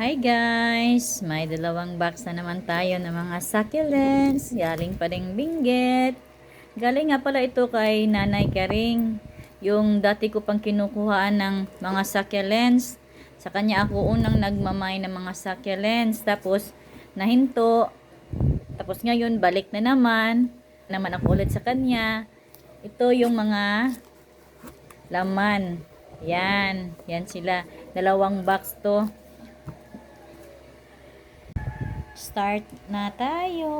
Hi guys! May dalawang box na naman tayo ng mga succulents. Galing pa rin Binggit. Galing nga pala ito kay Nanay Karing. Yung dati ko pang kinukuhaan ng mga succulents. Sa kanya ako unang nagmamay ng mga succulents. Tapos nahinto. Tapos ngayon balik na naman. Naman ako ulit sa kanya. Ito yung mga laman. Yan. Yan sila. Dalawang box to. Start na tayo.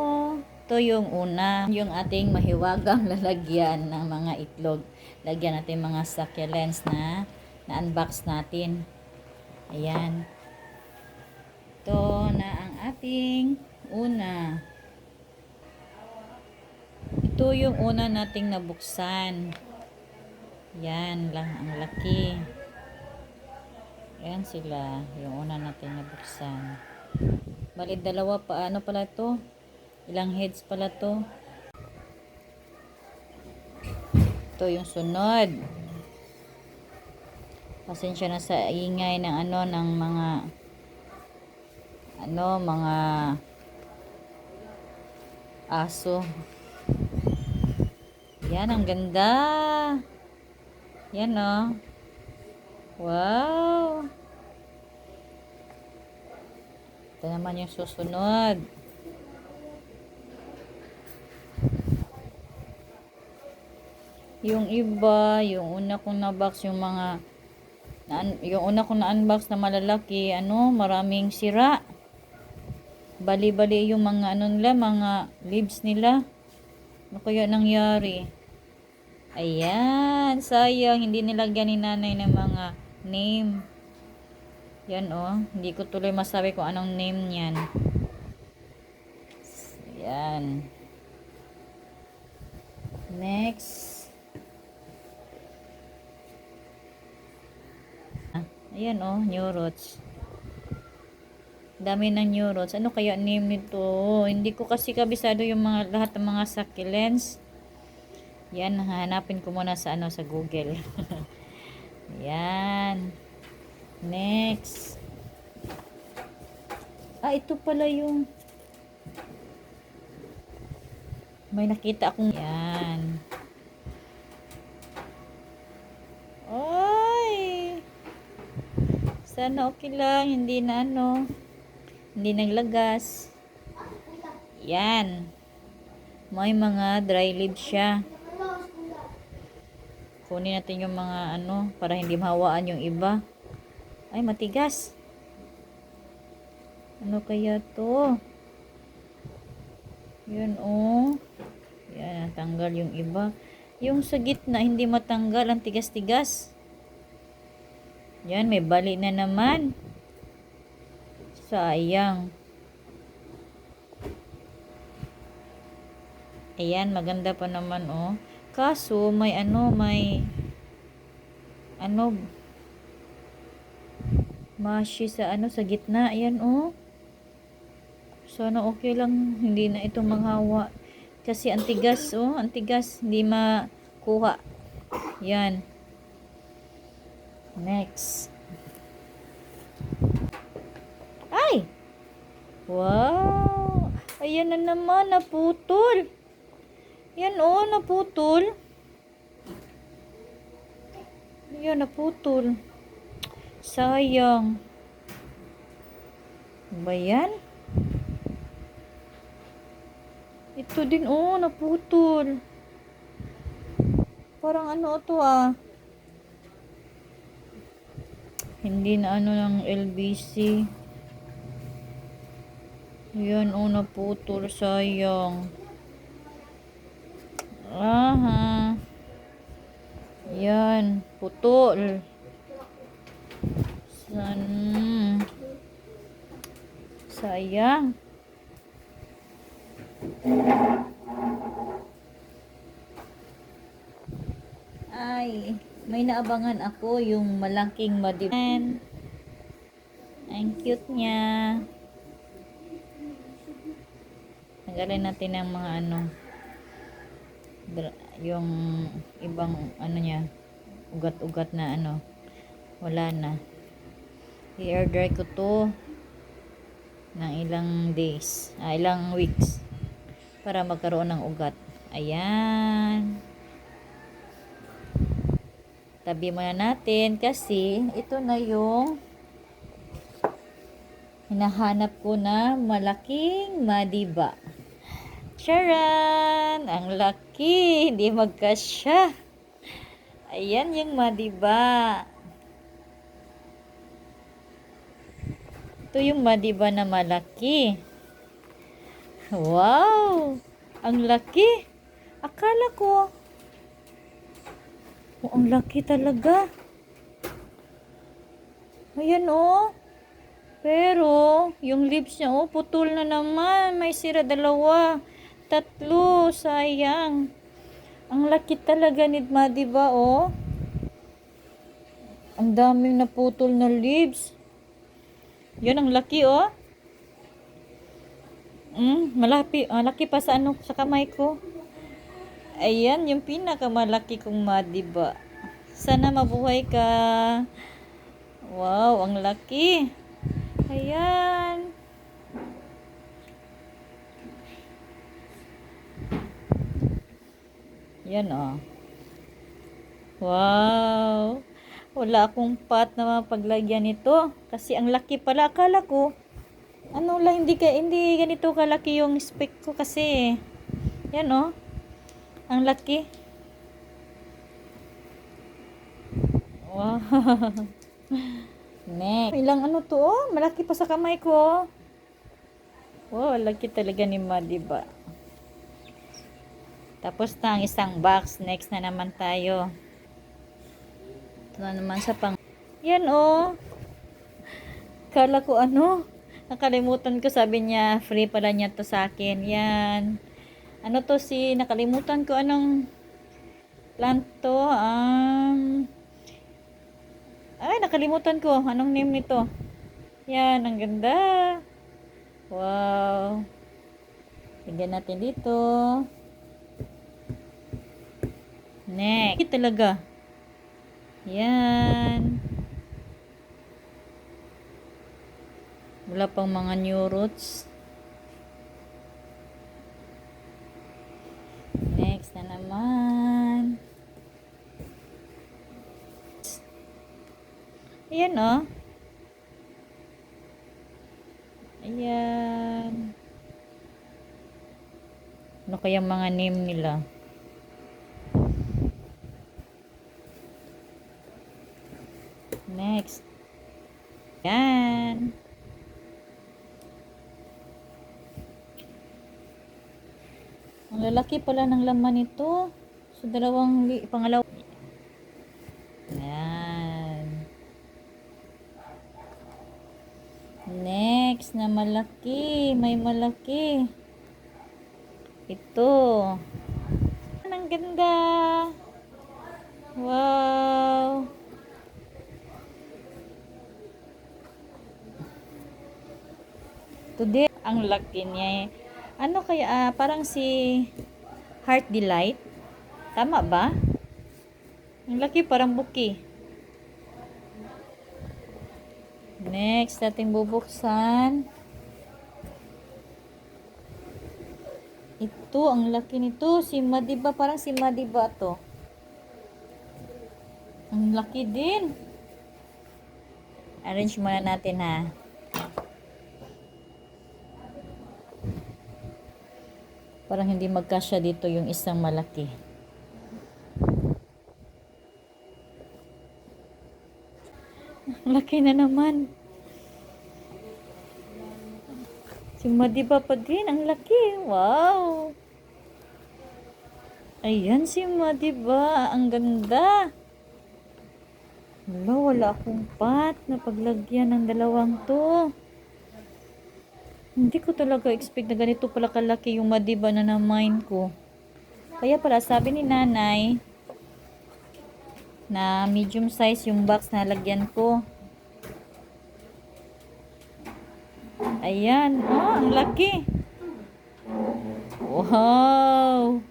Ito yung una, yung ating mahiwagang lalagyan ng mga itlog. Lagyan natin mga succulents na na-unbox natin. Ayan. Ito na ang ating una. Ito yung una nating nabuksan. Yan lang ang laki. Ayan sila, yung una natin nabuksan. Bali, dalawa pa. Ano pala to? Ilang heads pala to? Ito yung sunod. Pasensya na sa ingay ng ano, ng mga ano, mga aso. Yan, ang ganda. Yan, oh. Wow. Ito naman yung susunod. Yung iba, yung una kong na-box, yung mga, na, yung una kong na-unbox na malalaki, ano, maraming sira. Bali-bali yung mga, ano nila, mga leaves nila. Ano kaya nangyari? Ayan, sayang, hindi nilagyan ni nanay ng mga name. Yan oh, hindi ko tuloy masabi kung anong name niyan. Yan. Next. Ah, ayan oh, new roots. Dami ng new roots. Ano kaya name nito? Hindi ko kasi kabisado yung mga lahat ng mga succulents. Yan, hanapin ko muna sa ano sa Google. Yan. Next. Ah, ito pala yung may nakita akong yan. Ay! Sana okay lang. Hindi na ano. Hindi naglagas. Yan. May mga dry leaves siya. Kunin natin yung mga ano para hindi mahawaan yung iba. Ay, matigas. Ano kaya to? Yun, oh. Yan, tanggal yung iba. Yung sa gitna, hindi matanggal. Ang tigas-tigas. Yan, may bali na naman. Sayang. Ayan, maganda pa naman, oh. Kaso, may ano, may ano, mashi sa ano, sa gitna. Ayan, oh. Sana okay lang, hindi na ito manghawa. Kasi antigas, oh, antigas, hindi makuha. Yan. Next. Ay! Wow! Ayan na naman, naputol. Yan, oh, naputol. Yan, naputol. Sayang. Ano Ba yan? Ito din, oh, naputol. Parang ano to ah. Hindi na ano ng LBC. Yan, oh, naputol. Sayang. Aha. Yan, putol. San Sayang. Ay, may naabangan ako yung malaking madiban. Ang cute niya. Tanggalin natin ang mga ano yung ibang ano niya ugat-ugat na ano wala na dry ko to ng ilang days, ah, ilang weeks para magkaroon ng ugat. Ayan. Tabi muna natin kasi ito na yung hinahanap ko na malaking madiba. Charan! Ang laki! Hindi magkasya. Ayan yung madiba. Ito yung madiba na malaki. Wow! Ang laki! Akala ko. Oh, ang laki talaga. Ayan oh. Pero, yung lips niya, oh, putol na naman. May sira dalawa. Tatlo. Sayang. Ang laki talaga ni Madiba, oh. Ang daming naputol na lips. Yan, ang laki, oh. Mm, malapi, malaki pa sa ano, sa kamay ko. Ayan, yung pinakamalaki kong madiba. Sana mabuhay ka. Wow, ang laki. Ayan. Yan oh. Wow. Wala akong pat na mapaglagyan nito. Kasi ang laki pala. Akala ko, ano lang, hindi, ka, hindi ganito kalaki yung spec ko kasi. Yan oh. Ang laki. Wow. Next. Ilang ano to oh. Malaki pa sa kamay ko oh. Wow, laki talaga ni Ma, diba? Tapos na ang isang box. Next na naman tayo. Na naman sa pang... Yan oh. Kala ko ano. Nakalimutan ko. Sabi niya, free pala niya to sa akin. Yan. Ano to si... Nakalimutan ko anong plant to. Um... Ay, nakalimutan ko. Anong name nito? Yan, ang ganda. Wow. Tingnan natin dito. Next. Talaga. Yan. Wala pang mga new roots. Next na naman. Ayan oh. Ayan. Ano kaya mga name nila? Next. Yan. Lalaki pala ng laman nito. So, dalawang, li- pangalaw. Yan. Next na malaki. May malaki. Ito. Ang ganda. Wow. Today, ang laki niya. eh. Ano kaya, ah, parang si Heart Delight. Tama ba? Ang laki, parang buki. Next, natin bubuksan. Ito, ang laki nito. Si Madiba, parang si Madiba to. Ang laki din. Arrange muna natin ha. Parang hindi magkasya dito yung isang malaki. Laki na naman. Si Madiba pa din. Ang laki. Wow. Ayan si Madiba. Ang ganda. Wala, wala akong pat na paglagyan ng dalawang to. Hindi ko talaga expect na ganito pala kalaki yung Madiba na na-mine ko. Kaya pala sabi ni nanay na medium size yung box na lagyan ko. Ayan. Oh, ang laki. Wow.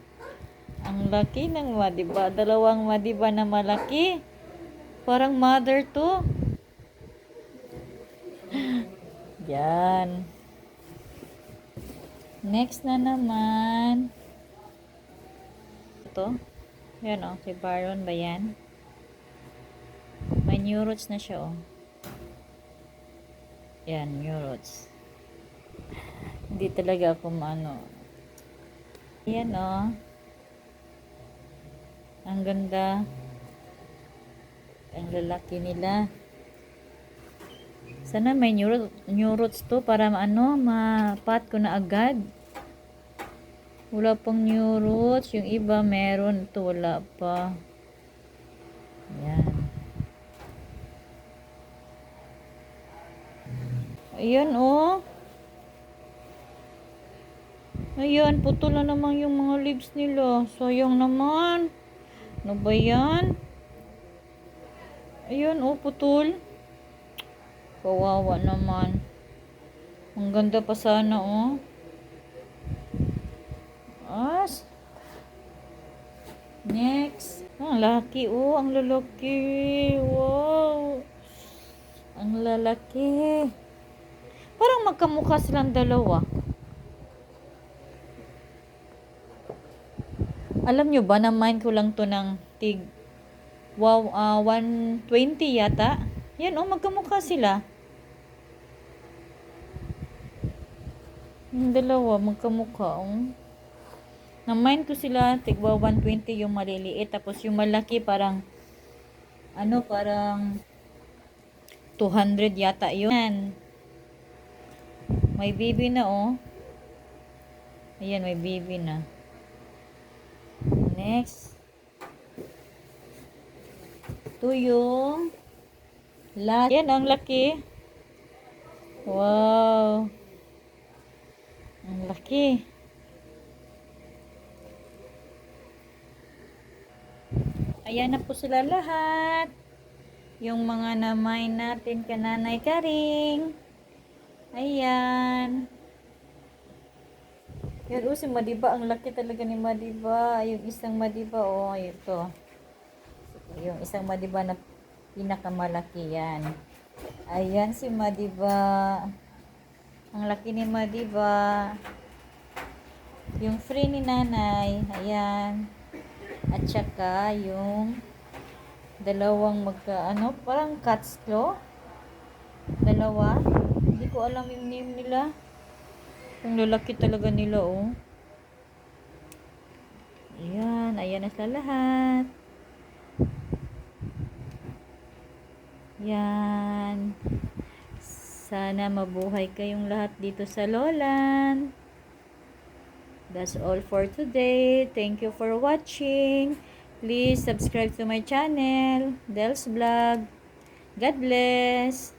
Ang laki ng Madiba. Dalawang Madiba na malaki. Parang mother to. Yan. Next na naman. Ito. Yan o. Si Baron ba yan? May new roots na siya o. Yan, new roots. Hindi talaga ako maano. Yan o. Ang ganda. Ang lalaki nila. Sana may new, root- new roots to para ano, mapat ko na agad. Wala pang new roots. Yung iba meron. Ito wala pa. Yan. Ayan oh. Ayan, putol na naman yung mga leaves nila. Sayang naman. Ano ba yan? Ayan oh, putol. Kawawa naman. Ang ganda pa sana, oh. As. Next. Ang laki, oh. Ang lalaki. Wow. Ang lalaki. Parang magkamukha silang dalawa. Alam nyo ba na mind ko lang to ng tig wow, ah 120 yata. Yan oh, magkamukha sila. Yung dalawa, magkamukha oh. Na-mind ko sila, tigwa 120 yung maliliit. Tapos yung malaki parang, ano, parang 200 yata yun. May baby na oh. Ayan, may baby na. Next. Ito yung last. Yan, ang laki. Wow. Ang laki. Ayan na po sila lahat. Yung mga namay natin kananay karing. Ayan. Yan, oh, si Madiba. Ang laki talaga ni Madiba. Yung isang Madiba, oh, ito. Yung isang Madiba na pinakamalaki yan. Ayan si Madiba. Ang laki ni Madiba. Yung free ni nanay. Ayan. At saka yung dalawang magka, ano, parang cat's claw. Dalawa. Hindi ko alam yung name nila. Ang lalaki talaga nila, oh. Ayan, ayan na sila lahat. Yan. Sana mabuhay kayong lahat dito sa Lolan. That's all for today. Thank you for watching. Please subscribe to my channel, Del's Vlog. God bless.